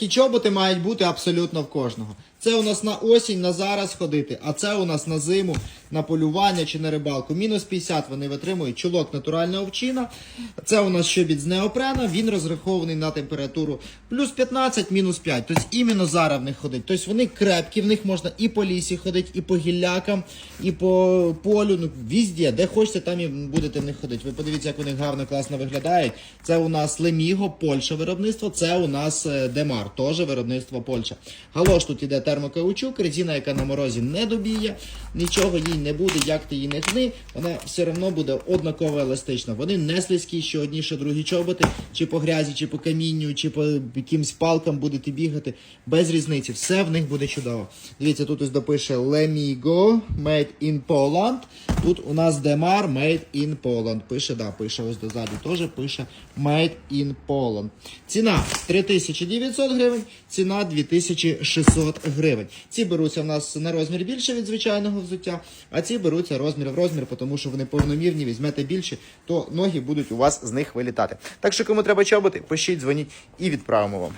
Ті чоботи мають бути абсолютно в кожного. Це у нас на осінь, на зараз ходити, а це у нас на зиму, на полювання чи на рибалку. Мінус 50 вони витримують. Чулок натуральна овчина. Це у нас щобіт з неопрена. Він розрахований на температуру плюс 15, мінус 5. Тобто іменно зараз в них ходить. Тобто вони крепкі, в них можна і по лісі ходити, і по гіллякам, і по полю. Ну, візде, де хочете, там і будете в них ходити. Ви подивіться, як вони гарно, класно виглядають. Це у нас Леміго, Польща виробництво. Це у нас е, Демар, теж виробництво Польща. Галош тут іде термокаучук, резина, яка на морозі не добіє, нічого їй не буде, як ти її не тни, вона все одно буде однаково еластична. Вони не слизькі, що одні, що другі чоботи, чи по грязі, чи по камінню, чи по якимсь палкам будете бігати. Без різниці, все в них буде чудово. Дивіться, тут ось допише Lemigo, Made in Poland. Тут у нас Demar Made in Poland. Пише, да, пише ось дозаду теж пише Made in Poland. Ціна 3900 гривень, ціна 2600 гривень. Ці беруться в нас на розмір більше від звичайного взуття, а ці беруться розмір в розмір, тому що вони повномірні, візьмете більше, то ноги будуть у вас з них вилітати. Так що, кому треба чоботи, пишіть, дзвоніть і відправимо вам.